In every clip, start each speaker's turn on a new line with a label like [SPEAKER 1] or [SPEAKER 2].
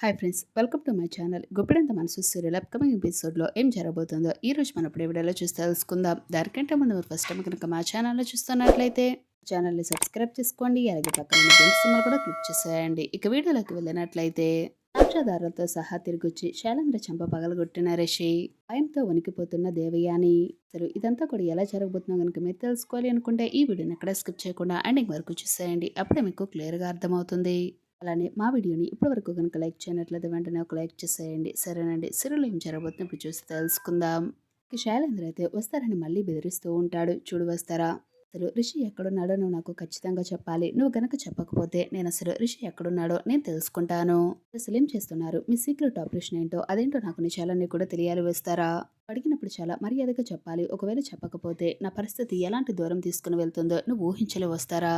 [SPEAKER 1] Hi friends welcome to my channel Guppedantha Manasu serial upcoming ఎపిసోడ్లో ఏం జరగబోతుందో ఈ రోజు మనం ఇప్పుడు వీడియోలో చూసి తెలుసుకుందాం. దానికంటే ముందు ఫస్ట్ టైం కనుక మా ఛానల్లో చూస్తున్నట్లయితే ఛానల్ని సబ్స్క్రైబ్ చేసుకోండి అలాగే పక్కన బెల్ కూడా క్లిక్ చేసేయండి. ఇక వీడియోలోకి వెళ్ళినట్లయితే సాక్షాధారులతో సహా తిరిగొచ్చి శైలేంద్ర చంప పగలగొట్టిన రిషి భయంతో వణికిపోతున్న దేవయాని. అసలు ఇదంతా కూడా ఎలా జరగబోతుందో కనుక మీరు తెలుసుకోవాలి అనుకుంటే ఈ వీడియోని ఎక్కడ స్కిప్ చేయకుండా ఎండింగ్ వరకు చూసేయండి. అప్పుడే మీకు క్లియర్గా అర్థమవుతుంది. అలానే మా వీడియోని ఇప్పటివరకు కనుక లైక్ చేయనట్లయితే వెంటనే ఒక లైక్ చేసేయండి. సరేనండి. సిరులు ఏం జరగబోతుందో ఇప్పుడు చూసి తెలుసుకుందాం. శైలేంద్ర అయితే వస్తారని మళ్ళీ బెదిరిస్తూ ఉంటాడు. చూడు వస్తారా? అసలు రిషి ఎక్కడున్నాడో నువ్వు నాకు ఖచ్చితంగా చెప్పాలి. నువ్వు గనక చెప్పకపోతే నేను అసలు రిషి ఎక్కడున్నాడో నేను తెలుసుకుంటాను. అసలు ఏం చేస్తున్నారు? మీ సీక్రెట్ ఆపరేషన్ ఏంటో అదేంటో నాకు నిజాలన్నీ కూడా తెలియాలి వస్తారా? అడిగినప్పుడు చాలా మర్యాదగా చెప్పాలి. ఒకవేళ చెప్పకపోతే నా పరిస్థితి ఎలాంటి దూరం తీసుకుని వెళ్తుందో నువ్వు ఊహించలే వస్తారా?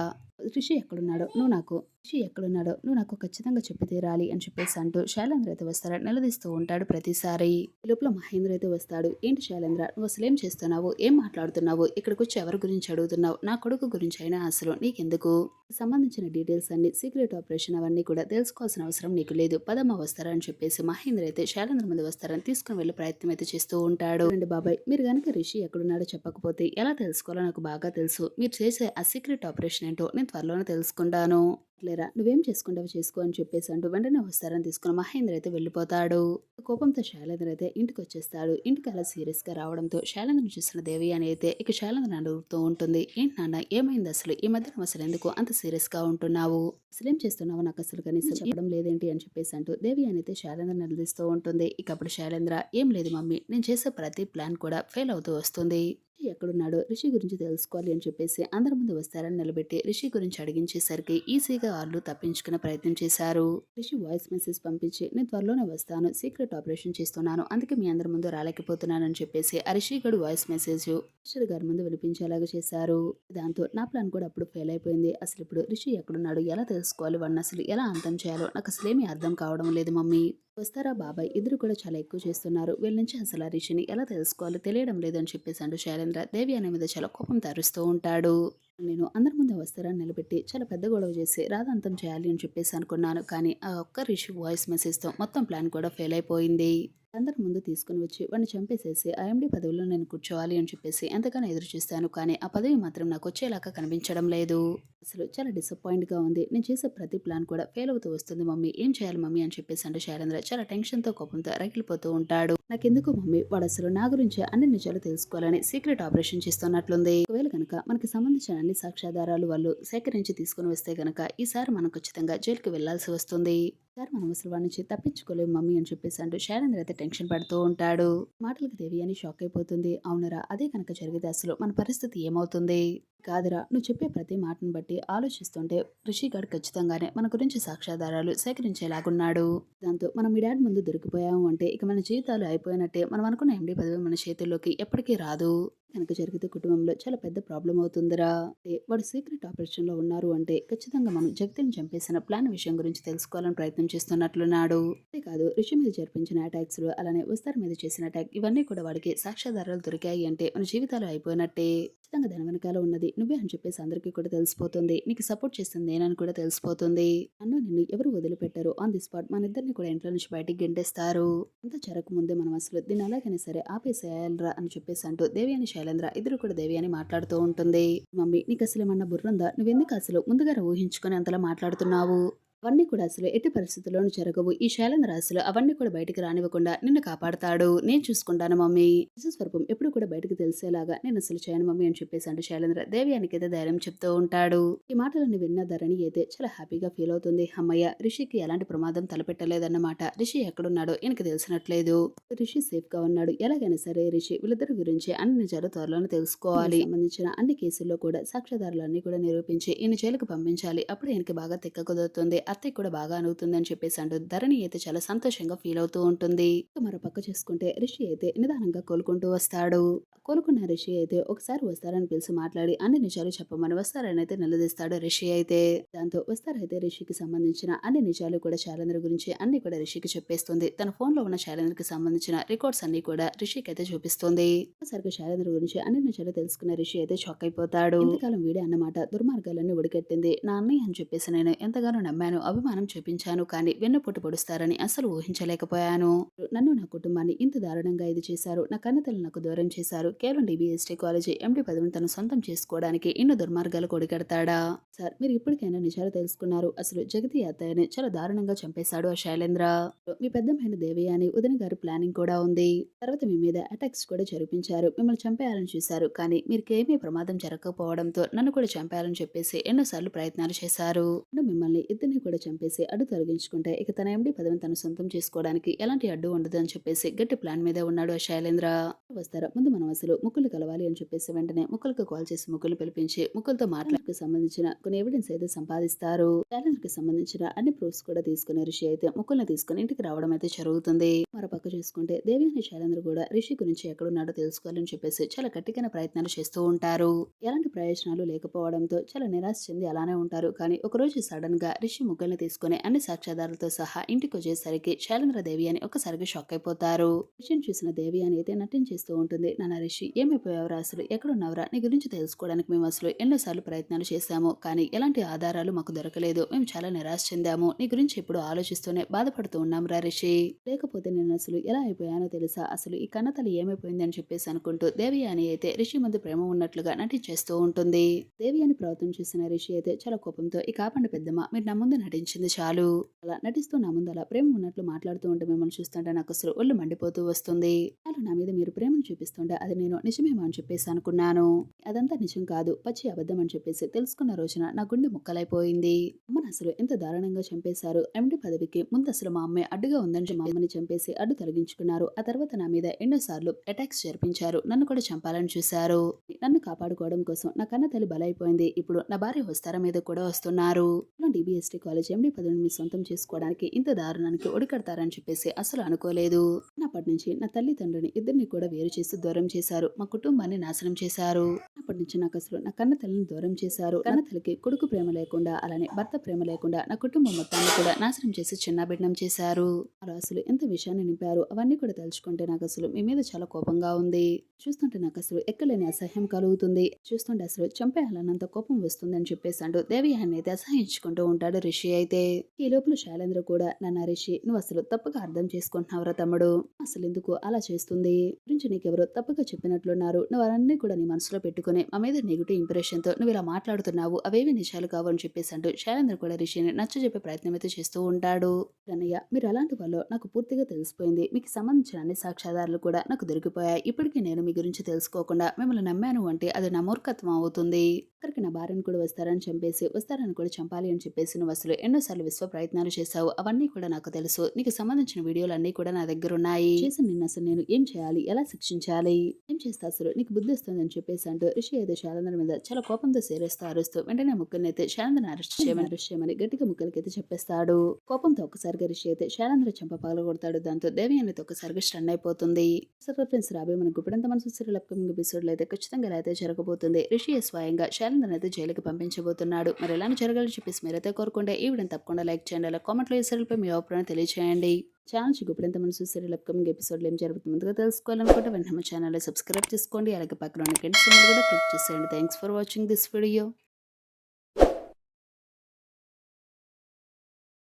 [SPEAKER 1] రిషి ఎక్కడున్నాడో? నువ్వు నాకు రిషి ఎక్కడున్నాడో? నువ్వు నాకు ఖచ్చితంగా చెప్పి తీరాలి అని చెప్పేసి అంటూ శైలేంద్ర అయితే వస్తారా నిలదీస్తూ ఉంటాడు ప్రతిసారి. లోపల మహేంద్ర అయితే వస్తాడు. ఏంటి శైలేంద్ర? నువ్వు అసలు ఏం చేస్తున్నావు? ఏం మాట్లాడుతున్నావు? ఇక్కడికి వచ్చి ఎవరి గురించి అడుగుతున్నావు? నా కొడుకు గురించి అయినా అసలు నీకెందుకు? సంబంధించిన డీటెయిల్స్ అన్ని సీక్రెట్ ఆపరేషన్ అవన్నీ కూడా తెలుసుకోవాల్సిన అవసరం నీకు లేదు. పదమ్మ వస్తారని చెప్పేసి మహేంద్ర అయితే శైలేంద్ర ముందు వస్తారని తీసుకుని వెళ్ళే ప్రయత్నం అయితే చేస్తూ ఉంటాడు. అండి బాబాయ్ మీరు కనుక రిషి ఎక్కడున్నాడో చెప్పకపోతే ఎలా తెలుసుకోవాలో నాకు బాగా తెలుసు. మీరు చేసే ఆ సీక్రెట్ ఆపరేషన్ ఏంటో నేను త్వరలోనే తెలుసుకుంటాను. లేరా నువ్వేం చేసుకుంటావు చేసుకో అని చెప్పేసి అంటూ వెంటనే వస్తారని తీసుకుని మహేంద్ర అయితే వెళ్ళిపోతాడు. కోపంతో శైలేంద్ర అయితే ఇంటికి వచ్చేస్తాడు ఇంటికి అలా సీరియస్గా రావడంతో శైలేంద్రను చూసిన దేవి అని అయితే ఇక శైలేంద్ర అడుగుతూ ఉంటుంది. ఏంటి నాన్న ఏమైంది అసలు? ఈ మధ్య నువ్వు అసలు ఎందుకు అంత సీరియస్గా ఉంటున్నావు? అసలు ఏం చేస్తున్నావు నాకు అసలు కనీసం చెప్పడం లేదేంటి? అని చెప్పేసి అంటూ దేవి అని అయితే శైలేంద్ర నిలదీస్తూ ఉంటుంది. ఇక అప్పుడు శైలేంద్ర ఏం లేదు మమ్మీ నేను చేసే ప్రతి ప్లాన్ కూడా ఫెయిల్ అవుతూ వస్తుంది. ఎక్కడున్నాడో? రిషి గురించి తెలుసుకోవాలి అని చెప్పేసి అందరి ముందు వస్తారని నిలబెట్టి రిషి గురించి అడిగించేసరికి ఈజీగా ఆర్లు తప్పించుకునే ప్రయత్నం చేశారు. రిషి వాయిస్ మెసేజ్ పంపించి నేను త్వరలోనే వస్తాను సీక్రెట్ ఆపరేషన్ చేస్తున్నాను అందుకే మీ అందరి ముందు రాలేకపోతున్నాను అని చెప్పేసి అరిషి గడు వాయిస్ మెసేజ్ రిషర్ గారి ముందు వినిపించేలాగా చేశారు. దాంతో నా ప్లాన్ కూడా అప్పుడు ఫెయిల్ అయిపోయింది. అసలు ఇప్పుడు రిషి ఎక్కడున్నాడు? ఎలా తెలుసుకోవాలి? వాడిని అసలు ఎలా అంతం చేయాలో? నాకు అసలు ఏమీ అర్థం కావడం లేదు మమ్మీ. వస్తారా బాబాయ్? ఇద్దరు కూడా చాలా ఎక్కువ చేస్తున్నారు. వీళ్ళ నుంచి అసలు ఆ రిషిని ఎలా తెలుసుకోవాలో? తెలియడం లేదని చెప్పేసి అంటూ శైలేంద్ర దేవి అనే మీద చాలా కోపం తరుస్తూ ఉంటాడు. నేను అందరి ముందు వస్తారని నిలబెట్టి చాలా పెద్ద గొడవ చేసి రాధాంతం చేయాలి అని చెప్పేసి అనుకున్నాను. కానీ ఆ ఒక్క రిషి వాయిస్ మెసేజ్తో మొత్తం ప్లాన్ కూడా ఫెయిల్ అయిపోయింది. అందరి ముందు తీసుకుని వచ్చి వాడిని చంపేసేసి ఐఎండి పదవిలో నేను కూర్చోవాలి అని చెప్పేసి ఎంతగానో ఎదురు చూస్తాను. కానీ ఆ పదవి మాత్రం నాకు వచ్చేలాగా కనిపించడం లేదు. అసలు చాలా డిసప్పాయింట్గా ఉంది. నేను చేసే ప్రతి ప్లాన్ కూడా ఫెయిల్ అవుతూ వస్తుంది మమ్మీ ఏం చేయాలి మమ్మీ? అని చెప్పేసి అంటే శైలేంద్ర చాలా టెన్షన్తో కోపంతో రగిలిపోతూ ఉంటాడు. నాకెందుకు మమ్మీ? వాడు అసలు నా గురించి అన్ని నిజాలు తెలుసుకోవాలని సీక్రెట్ ఆపరేషన్ చేస్తున్నట్లుంది. ఒకవేళ కనుక మనకి సంబంధించిన అన్ని సాక్ష్యాధారాలు వాళ్ళు సేకరించి తీసుకుని వస్తే కనుక ఈసారి మనం ఖచ్చితంగా జైలుకి వెళ్ళాల్సి వస్తుంది. సార్ మనం ముసలివాడి నుంచి తప్పించుకోలేము మమ్మీ అని చెప్పేసి అంటూ శైలేంద్ర అయితే టెన్షన్ పడుతూ ఉంటాడు. మాటలకు దేవి అని షాక్ అయిపోతుంది. అవునరా అదే కనుక జరిగితే అసలు మన పరిస్థితి ఏమవుతుంది? కాదురా నువ్వు చెప్పే ప్రతి మాటను బట్టి ఆలోచిస్తుంటే ఋషిగాడు ఖచ్చితంగానే మన గురించి సాక్ష్యాధారాలు సేకరించేలాగున్నాడు. దాంతో మనం మీ డాడ్ ముందు దొరికిపోయాము అంటే ఇక మన జీవితాలు అయిపోయినట్టే మనం అనుకున్న ఎండి పదవి మన చేతుల్లోకి ఎప్పటికీ రాదు. కనుక జరిగితే కుటుంబంలో చాలా పెద్ద ప్రాబ్లం అవుతుందిరా. అంటే వాడు సీక్రెట్ ఆపరేషన్లో ఉన్నారు అంటే ఖచ్చితంగా మనం జగతిని చంపేసిన ప్లాన్ విషయం గురించి తెలుసుకోవాలని ప్రయత్నం చేస్తున్నట్లున్నాడు. కాదు రిషి మీద జరిపించిన అటాక్స్ అలానే వస్తార్ మీద చేసిన అటాక్ ఇవన్నీ కూడా వాడికి సాక్ష్యాధారాలు దొరికాయి అంటే మన జీవితాలు అయిపోయినట్టే. ఖచ్చితంగా దాని వెనకాల ఉన్నది. నువ్వే అని చెప్పేసి అందరికీ కూడా తెలిసిపోతుంది. నీకు సపోర్ట్ చేస్తుంది నేనని కూడా తెలిసిపోతుంది. అన్న నిన్ను ఎవరు వదిలిపెట్టారు? ఆన్ ది స్పాట్ మన ఇద్దరిని కూడా ఇంట్లో నుంచి బయటికి గెంటేస్తారు. అంత జరగకముందే మనం అసలు దీన్ని అలాగైనా సరే ఆపేసేయాలరా అని చెప్పేసి అంటూ దేవి అని శైలేంద్ర ఇద్దరు కూడా దేవి అని మాట్లాడుతూ ఉంటుంది. మమ్మీ నీకు అసలు ఏమన్నా బుర్రందా? నువ్వెందుకు అసలు ముందుగా ఊహించుకొని అంతలా మాట్లాడుతున్నావు? అవన్నీ కూడా అసలు ఎట్టి పరిస్థితుల్లోనూ జరగవు. ఈ శైలేంద్ర అసలు అవన్నీ కూడా బయటికి రానివ్వకుండా నిన్ను కాపాడతాడు. నేను చూసుకుంటాను మమ్మీ. స్వరూపం ఎప్పుడు కూడా బయటకు తెలిసేలాగా నేను అసలు చేయను మమ్మీ అని చెప్పేసి అంటే శైలేంద్ర దేవ్యానికి అయితే ధైర్యం చెప్తూ ఉంటాడు. ఈ మాటలన్నీ విన్న ధరణి అయితే చాలా హ్యాపీగా ఫీల్ అవుతుంది. అమ్మయ్య రిషికి ఎలాంటి ప్రమాదం తలపెట్టలేదన్నమాట. రిషి ఎక్కడున్నాడో ఈయనకి తెలిసినట్లేదు. రిషి సేఫ్గా ఉన్నాడు. ఎలాగైనా సరే రిషి వీళ్ళిద్దరి గురించి అన్ని నిజాలు త్వరలోనే తెలుసుకోవాలి. సంబంధించిన అన్ని కేసుల్లో కూడా సాక్ష్యాధారాలన్నీ కూడా నిరూపించి ఈయన జైలుకు పంపించాలి. అప్పుడు ఈయనకి బాగా తెక్క కుదురుతుంది. అత్తయ్య కూడా బాగా అనుగుతుందని చెప్పేసి అంటూ ధరణి అయితే చాలా సంతోషంగా ఫీల్ అవుతూ ఉంటుంది. మరోపక్క మరో పక్క చూసుకుంటే రిషి అయితే నిదానంగా కోలుకుంటూ వస్తాడు. కోలుకున్న రిషి అయితే ఒకసారి వస్తారని పిలిచి మాట్లాడి అన్ని నిజాలు చెప్పమని వస్తారని అయితే నిలదీస్తాడు రిషి అయితే. దాంతో వస్తారైతే రిషికి సంబంధించిన అన్ని నిజాలు కూడా శైలేంద్ర గురించి అన్ని కూడా రిషికి చెప్పేస్తుంది. తన ఫోన్లో ఉన్న శైలేంద్రకి సంబంధించిన రికార్డ్స్ అన్ని కూడా రిషికి అయితే చూపిస్తుంది. సరిగ్గా శైలేంద్ర గురించి అన్ని నిజాలు తెలుసుకున్న రిషి అయితే షాక్ అయిపోతాడు. ఇంతకాలం వీడే అన్నమాట దుర్మార్గాలన్నీ ఉడికెట్టింది నా అన్నయ్య అని చెప్పేసి నేను ఎంతగానో నమ్మాను. అభిమానం చూపించాను కానీ వెన్నుపోటు పొడుస్తారని అసలు ఊహించలేకపోయాను. నన్ను నా కుటుంబాన్ని ఇంత దారుణంగా ఇది చేశారు. నా కన్నతల్లి నాకు దూరం చేశారు. కేవలం డిబిఎస్టీ కాలేజీ ఎండి పదవిని తను సొంతం చేసుకోవడానికి ఎన్నో దుర్మార్గాలు కొడిగడతాడా? సార్ మీరు ఇప్పటికైనా నిజాలు తెలుసుకున్నారు. అసలు జగతి అత్తయ్యని చాలా దారుణంగా చంపేశాడు ఆ శైలేంద్ర. మీ పెద్దమైన దేవి అని ఉదయ్ గారి ప్లానింగ్ కూడా ఉంది. తర్వాత మీ మీద అటాక్స్ కూడా జరిపించారు. మిమ్మల్ని చంపేయాలని చూశారు. కానీ మీకేమీ ప్రమాదం జరగకపోవడంతో నన్ను కూడా చంపేయాలని చెప్పేసి ఎన్నోసార్లు ప్రయత్నాలు చేశారు. మిమ్మల్ని ఇద్దరిని కూడా చంపేసి అడ్డు తొలగించుకుంటే ఇక తన ఎండి పదవిని తను సొంతం చేసుకోవడానికి ఎలాంటి అడ్డు ఉండదు అని చెప్పేసి గట్టి ప్లాన్ మీద ఉన్నాడు ఆ శైలేంద్ర. వస్తారా. ముందు మనం అసలు ముక్కులు కలవాలి అని చెప్పేసి వెంటనే ముక్కులకు కాల్ చేసి ముక్కులు పిలిపించి ముక్కులతో మాట్లాడకు సంబంధించిన కొన్ని ఎవిడెన్స్ అయితే సంపాదిస్తారు. శైలేంద్రకి సంబంధించిన అన్ని ప్రూఫ్స్ కూడా తీసుకునే రిషి అయితే ముక్కుల్ని తీసుకుని ఇంటికి రావడం అయితే జరుగుతుంది. మరో పక్క చూసుకుంటే దేవి అని శైలేంద్ర కూడా రిషి గురించి ఎక్కడున్నాడో తెలుసుకోవాలని చెప్పేసి చాలా గట్టిగా ప్రయత్నాలు చేస్తూ ఉంటారు. ఎలాంటి ప్రయోజనాలు లేకపోవడంతో చాలా నిరాశ చెంది అలానే ఉంటారు. కానీ ఒకరోజు సడన్గా రిషి ముగ్గుల్ని తీసుకుని అన్ని సాక్ష్యాధారులతో సహా ఇంటికి వచ్చేసరికి శైలేంద్రదేవి అని ఒక్కసారిగా షాక్ అయిపోతారు. విషయం చూసిన దేవి అని అయితే నటించేస్తూ ఉంటుంది. నాన్న రిషి ఏమైపోయావురా అసలు? ఎక్కడున్నావురా? నీ గురించి తెలుసుకోవడానికి మేము అసలు ఎన్నోసార్లు ప్రయత్నాలు చేశాము. కానీ ఎలాంటి ఆధారాలు మాకు దొరకలేదు. మేము చాలా నిరాశ చెందాము. నీ గురించి ఎప్పుడు ఆలోచిస్తూనే బాధపడుతూ ఉన్నాం రా రిషి. లేకపోతే నేను అసలు ఎలా అయిపోయానో తెలుసా? అసలు ఈ కన్నతల్లి ఏమైపోయింది అని చెప్పేసి అనుకుంటూ దేవి అని అయితే రిషి ముందు ప్రేమ ఉన్నట్లుగా నటించేస్తూ ఉంటుంది. దేవి అని ప్రవర్తన చేసిన రిషి అయితే చాలా కోపంతో ఈ కాపండి పెద్దమ్మ. మీరు నా ముందు నటించింది చాలు. అలా నటిస్తూ నా ముందు అలా ప్రేమ ఉన్నట్లు మాట్లాడుతూ ఉంటే మిమ్మల్ని చూస్తుంటే నాకు అసలు ఒళ్ళు మండిపోతూ వస్తుంది. అలా నా మీద మీరు ప్రేమను చూపిస్తుంటే అది నేను నిజమేమో అని చెప్పేసి అనుకున్నాను. అదంతా నిజం కాదు. పచ్చి అబద్ధం అని చెప్పేసి తెలుసుకున్న రోజున నా గుండె ముక్కలైపోయింది. అమ్మను అసలు ఎంత దారుణంగా చంపేశారు. ఎండి పదవికి ముందు అసలు మా అమ్మాయి అడ్డుగా ఉందని మా అమ్మని చంపేసి అడ్డు తొలగించుకున్నారు. ఆ తర్వాత నా మీద ఎన్నోసార్లు అటాక్స్ జరిపించారు. నన్ను కూడా చంపాలని చూశారు. నన్ను కాపాడుకోవడం కోసం నా కన్న తల్లి బలైపోయింది. ఇప్పుడు నా భార్య వస్తారా మీద కూడా వస్తున్నారు. డిబిఎస్టీ కాలేజ్ పదవిని మీ సొంతం చేసుకోవడానికి ఇంత దారుణానికి ఒడికడతారని చెప్పేసి అసలు అనుకోలేదు. అప్పటి నుంచి నా తల్లిదండ్రుని ఇద్దరిని కూడా వేరు చేసి దూరం చేశారు. మా కుటుంబాన్ని నాశనం చేశారు. అప్పటి నుంచి నాకు అసలు నా కన్న తల్లిని దూరం చేశారు. కన్న తల్లికి కొడుకు ప్రేమ లేకుండా అలానే భర్త ప్రేమ లేకుండా నా కుటుంబం మొత్తాన్ని కూడా నాశనం చేసి చిన్నబిడ్డం చేశారు. అలా అసలు ఎంత విషయాన్ని నింపారు అవన్నీ కూడా తలుచుకుంటే నాకు అసలు మీ మీద చాలా కోపంగా ఉంది. చూస్తుంటే నాకు అసలు ఎక్కలేని అసహ్యం కలుగుతుంది. చూస్తుంటే అసలు చంపేయాలన్నంత కోపం వస్తుంది అని చెప్పేసి అంటూ దేవయాన్ని అయితే అసహించుకుంటూ ఉంటాడు రిషి. అయితే ఈ లోపల శైలేంద్ర కూడా నన్న రిషి నువ్వు అసలు తప్పగా అర్థం చేసుకుంటున్నావురా తమ్ముడు. అసలు ఎందుకు అలా చేస్తుంది? గురించి నీకెవరో తప్పుగా చెప్పినట్లున్నారు. నువ్వు అవన్నీ కూడా నీ మనసులో పెట్టుకుని మా మీద నెగిటివ్ ఇంప్రెషన్తో నువ్వు ఇలా మాట్లాడుతున్నావు. అవేవి నిజాలు కావు అని చెప్పేసి అంటూ శైలేంద్ర కూడా రిషిని నచ్చ చెప్పే ప్రయత్నం అయితే చేస్తూ ఉంటాడు. కన్నయ్య మీరు అలాంటి వాళ్ళు నాకు పూర్తిగా తెలిసిపోయింది. మీకు సంబంధించిన అన్ని సాక్ష్యాధారాలు కూడా నాకు దొరికిపోయాయి. ఇప్పటికీ నేను మీ గురించి తెలుసుకోకుండా మిమ్మల్ని నమ్మాను అంటే అది నా మూర్ఖత్వం అవుతుంది. అక్కడికి నా భార్యను కూడా వస్తారని చంపేసి వస్తారని కూడా చంపాలి అని చెప్పేసి నువ్వు అసలు ఎన్నోసార్లు విశ్వ ప్రయత్నాలు చేశావు. అవన్నీ కూడా నాకు తెలుసు. నీకు సంబంధించిన వీడియోలు అన్ని కూడా నా దగ్గర ఉన్నాయి చేసి నిన్ను అసలు నేను ఏం చేయాలి? ఎలా శిక్షించాలి? ఏం చేస్తా అసలు? నీకు బుద్ధి వస్తుందని చెప్పేసి అంటూ రిషి అయితే శాలందర్ మీద చాలా కోపంతో సేరేస్తూ అరుస్తూ వెంటనే ముక్కల్ని అయితే శాలందర్ అరెస్ట్ చేయమని అరెస్ట్ చేయమని గట్టిగా ముక్కలకి అయితే చెప్పేస్తాడు. కోపంతో ఒక్కసారిగా రిషి అయితే శాలందర్ చెంప పగలగొడతాడు. దాంతో దేవి అనేది ఒక్కసారిగా స్టన్ అయిపోతుంది. సరే ఫ్రెండ్స్ రాబోయే మనకు ఇప్పుడంతా మనసు సీరియల్ అప్కమింగ్ అయితే ఖచ్చితంగా ఇలా అయితే జరగబోతుంది. రిషి స్వయంగా శాలందర్ అయితే జైలుకి పంపించబోతున్నాడు. మరి ఎలాంటి జరగాలని చెప్పేసి మీరైతే కోరుకుంటే ఈ వీడియోని తప్పకుండా లైక్ చేయండి. అలా కామెంట్లో ఈ సీరియల్పై మీ అభిప్రాయం తెలియజేయండి ఛానల్ చూపిడంత మనం సీరియల్ అప్కమింగ్ ఎపిసోడ్లో ఏం జరుగుతుంది ముందుగా తెలుసుకోవాలనుకుంటే వెంటనే మా ఛానల్ సబ్స్క్రైబ్ చేసుకోండి అలాగే పక్కన ఉన్న గంట కూడా క్లిక్ చేసేయండి. Thanks for watching this video